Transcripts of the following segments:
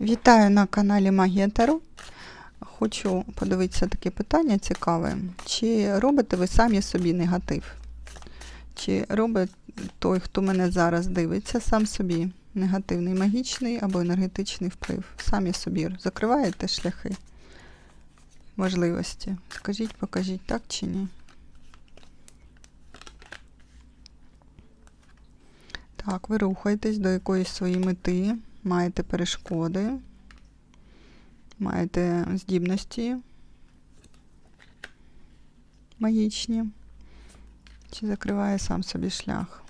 Вітаю на каналі Магія Таро. Хочу подивитися таке питання цікаве. Чи робите ви самі собі негатив? Чи робить той, хто мене зараз дивиться, сам собі негативний магічний або енергетичний вплив? Самі собі закриваєте шляхи можливості? Скажіть, покажіть, так чи ні? Так, ви рухаєтесь до якоїсь своєї мети, маєте перешкоди, маєте здібності магічні. Чи закриває сам собі шлях?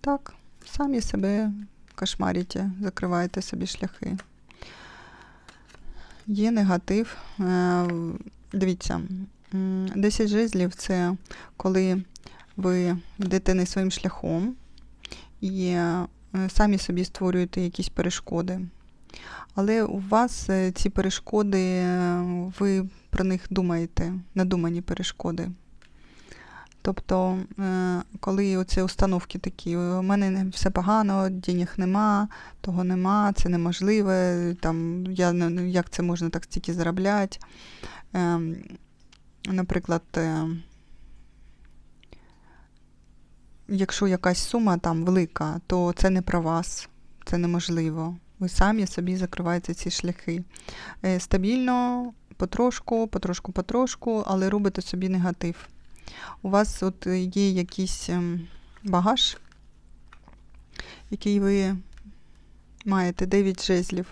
Так, самі себе кошмарите, закриваєте собі шляхи. Є негатив. Е, Дивіться, 10 жезлів це коли ви йдете не своїм шляхом і самі собі створюєте якісь перешкоди. Але у вас е, ці перешкоди, е, ви про них думаєте, надумані перешкоди. Тобто, е, коли оці установки такі, у мене все погано, денег нема, того нема, це неможливе, там, я, як це можна так стільки заробляти. Ем, Наприклад, е, якщо якась сума там велика, то це не про вас, це неможливо. Ви самі собі закриваєте ці шляхи. Е, Стабільно, потрошку, потрошку, потрошку, але робите собі негатив. У вас от є якийсь ем, багаж, який ви маєте 9 жезлів,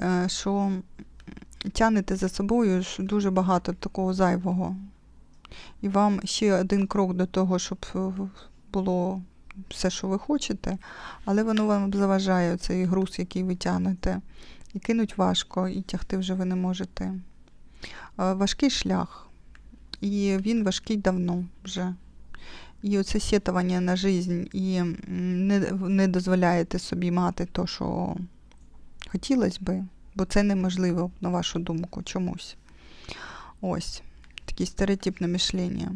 е, що тянете за собою дуже багато такого зайвого. І вам ще один крок до того, щоб е, було все, що ви хочете, але воно вам заважає цей груз, який ви тягнете. І кинуть важко, і тягти вже ви не можете. Е, Важкий шлях. І він важкий давно вже. І оце сетування на жизнь, і не, не дозволяєте собі мати то, що хотілося би, бо це неможливо, на вашу думку, чомусь. Ось. Таке стереотипне мишлення.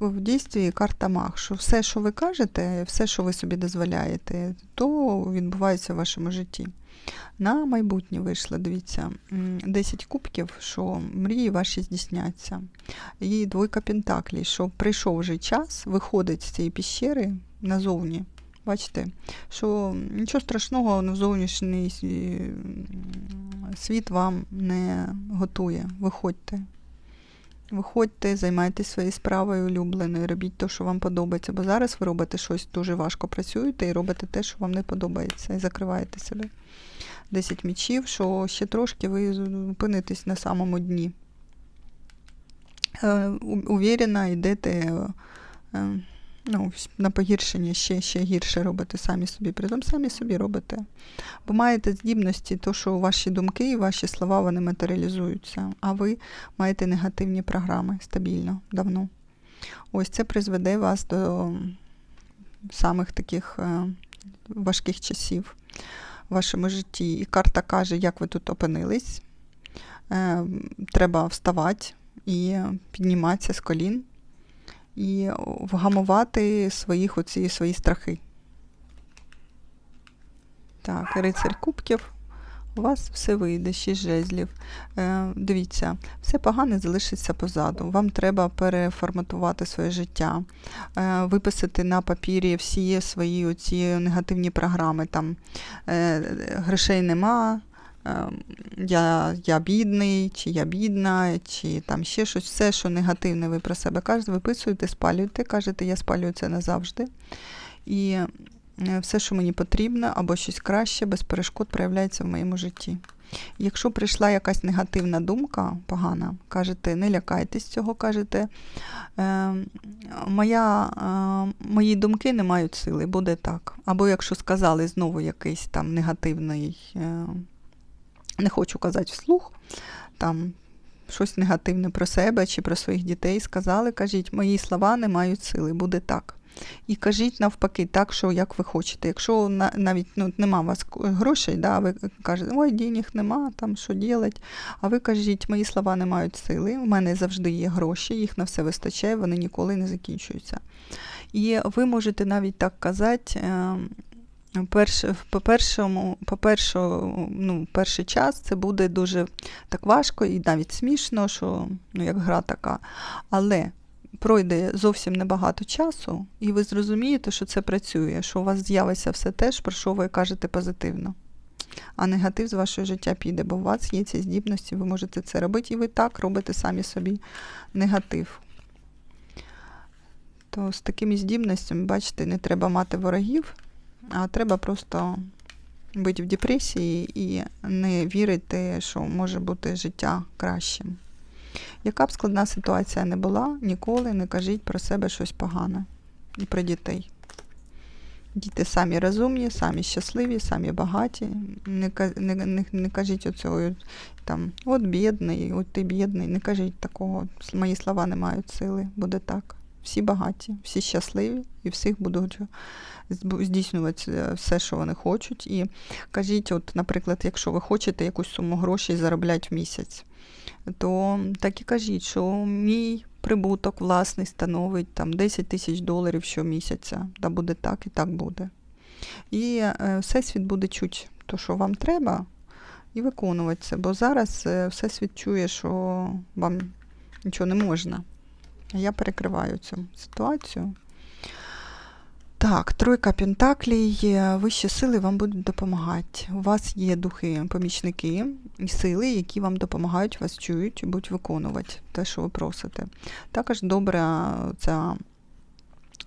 В, дійстві карта маг, що все, що ви кажете, все, що ви собі дозволяєте, то відбувається в вашому житті. На майбутнє вийшло, дивіться, м, 10 кубків, що мрії ваші здійсняться. І двойка пентаклей, що прийшов вже час виходить з цієї піщери назовні. Бачите, що нічого страшного на зовнішній світ вам не готує. Виходьте. Виходьте, займайтеся своєю справою улюбленою, робіть те, що вам подобається. Бо зараз ви робите щось дуже важко працюєте і робите те, що вам не подобається, і закриваєте себе. 10 мічів, що ще трошки ви опинитесь на самому дні. Е, Увірена, йдете е, ну, на погіршення ще, ще гірше робите самі собі. Притом самі собі робите. Бо маєте здібності, то, що ваші думки і ваші слова вони матеріалізуються, а ви маєте негативні програми стабільно, давно. Ось це призведе вас до самих таких е, важких часів в вашому житті. І карта каже, як ви тут опинились. Е, Треба вставати і підніматися з колін і вгамувати своїх оці свої страхи. Так, рицарь кубків. У вас все вийде, шість жезлів. Е, дивіться, все погане залишиться позаду. Вам треба переформатувати своє життя, е, виписати на папірі всі свої оці негативні програми. Там е, грошей нема, я, я бідний, чи я бідна, чи там ще щось, все, що негативне ви про себе кажете, виписуєте, спалюєте, кажете, я спалюю це назавжди. І е, все, що мені потрібно, або щось краще, без перешкод проявляється в моєму житті. Якщо прийшла якась негативна думка погана, кажете, не лякайтесь цього, кажете, е, моя, е, мої думки не мають сили, буде так. Або якщо сказали знову якийсь там негативний, е, не хочу казати вслух, там щось негативне про себе чи про своїх дітей сказали, кажіть, мої слова не мають сили, буде так. І кажіть навпаки, так, що як ви хочете. Якщо навіть ну, нема у вас грошей, да, ви кажете, ой, денег нема, там що робити. А ви кажіть, мої слова не мають сили, у мене завжди є гроші, їх на все вистачає, вони ніколи не закінчуються. І ви можете навіть так казати, е, Перше, по першому, по першому, ну, перший час це буде дуже так важко і навіть смішно, що ну, як гра така. Але пройде зовсім небагато часу, і ви зрозумієте, що це працює, що у вас з'явиться все те, про що ви кажете позитивно. А негатив з вашого життя піде, бо у вас є ці здібності, ви можете це робити, і ви так робите самі собі негатив. То з такими здібностями, бачите, не треба мати ворогів, а треба просто бути в депресії і не вірити, що може бути життя кращим. Яка б складна ситуація не була, ніколи не кажіть про себе щось погане і про дітей. Діти самі розумні, самі щасливі, самі багаті. Не, не, не, не кажіть оцього там, от бідний, от ти бідний. Не кажіть такого. Мої слова не мають сили. Буде так. Всі багаті, всі щасливі, і всіх будуть здійснювати е, все, що вони хочуть. І кажіть, от, наприклад, якщо ви хочете якусь суму грошей заробляти в місяць, то так і кажіть, що мій прибуток власний становить там 10 тисяч доларів щомісяця. Та буде так і так буде. І е, Всесвіт буде чути то, що вам треба, і виконувати це. Бо зараз е, Всесвіт чує, що вам нічого не можна. Я перекриваю цю ситуацію. Так, тройка пентаклей, е, вищі сили вам будуть допомагати. У вас є духи, помічники і сили, які вам допомагають, вас чують і будуть виконувати те, що ви просите. Також добра ця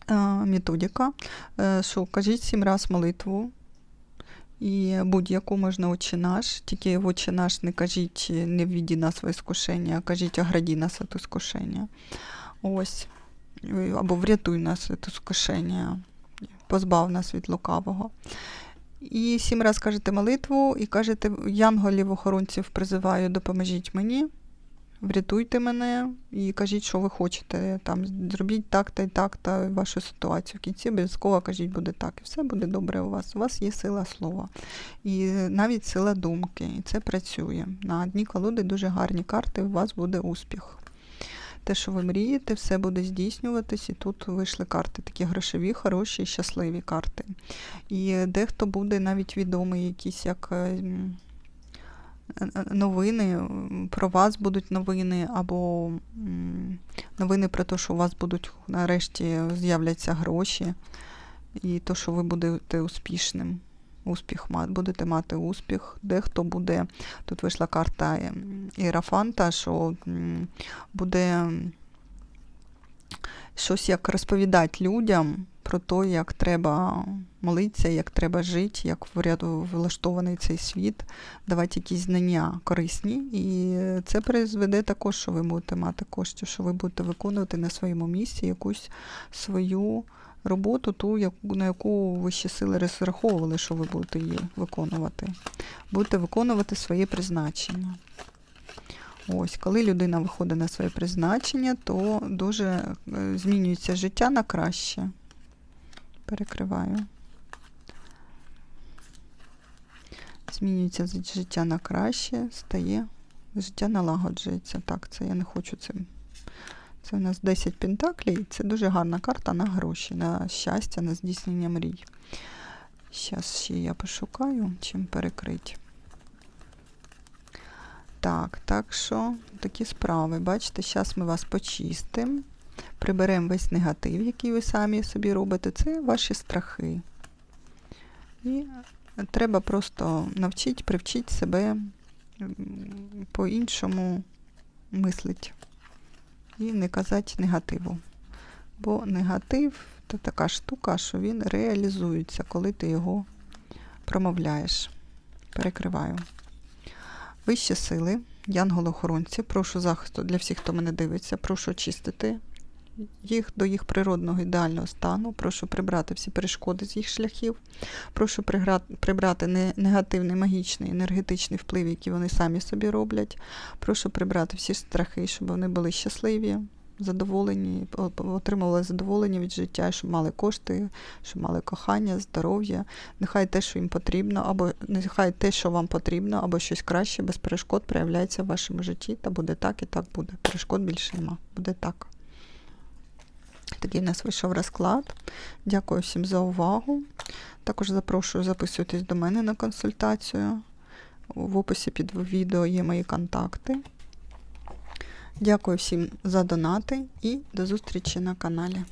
е, методика, е, що кажіть сім раз молитву. І будь-яку можна «Отче наш, тільки в «Отче наш не кажіть, не ввіді нас в іскушення, а кажіть, ограді нас від іскушення. Ось. Або врятуй нас від іскушення, позбав нас від лукавого. І сім раз кажете молитву, і кажете, янголів охоронців призиваю, допоможіть мені, врятуйте мене і кажіть, що ви хочете. Там, зробіть так та й так та вашу ситуацію. В кінці обов'язково кажіть, буде так. І все буде добре у вас. У вас є сила слова. І навіть сила думки. І це працює. На одній колоди дуже гарні карти, у вас буде успіх. Те, що ви мрієте, все буде здійснюватись, і тут вийшли карти, такі грошові, хороші, щасливі карти. І дехто буде навіть відомий, якісь як е, е, новини, про вас будуть новини, або новини про те, що у вас будуть нарешті з'являться гроші, і то, що ви будете успішним. Успіх будете мати успіх. Дехто буде, тут вийшла карта ем, Іерафанта, що буде щось як розповідати людям про те, як треба молитися, як треба жити, як влаштований цей світ, давати якісь знання корисні. І це призведе також, що ви будете мати кошти, що ви будете виконувати на своєму місці якусь свою роботу, ту, на яку вищі сили розраховували, що ви будете її виконувати. Будете виконувати своє призначення. Ось, коли людина виходить на своє призначення, то дуже е, змінюється життя на краще. Перекриваю. Змінюється життя на краще, стає, життя налагоджується. Так, це я не хочу цим. Це у нас 10 пентаклей. Це дуже гарна карта на гроші, на щастя, на здійснення мрій. Зараз ще я пошукаю, чим перекрити. Так, так що такі справи. Бачите, зараз ми вас почистимо, приберемо весь негатив, який ви самі собі робите. Це ваші страхи. І треба просто навчити, привчити себе по-іншому мислити. І не казати негативу. Бо негатив це така штука, що він реалізується, коли ти його промовляєш. Перекриваю. Вищі сили, янголи-охоронці, прошу захисту для всіх, хто мене дивиться, прошу очистити їх до їх природного ідеального стану, прошу прибрати всі перешкоди з їх шляхів, прошу прибрати негативний магічний енергетичний вплив, який вони самі собі роблять. Прошу прибрати всі страхи, щоб вони були щасливі, задоволені, отримували задоволення від життя, щоб мали кошти, щоб мали кохання, здоров'я. Нехай те, що їм потрібно, або нехай те, що вам потрібно, або щось краще, без перешкод проявляється в вашому житті, та буде так і так буде. Перешкод більше нема. Буде так. Такий в нас вийшов розклад. Дякую всім за увагу. Також запрошую записуйтесь до мене на консультацію. В описі під відео є мої контакти. Дякую всім за донати і до зустрічі на каналі.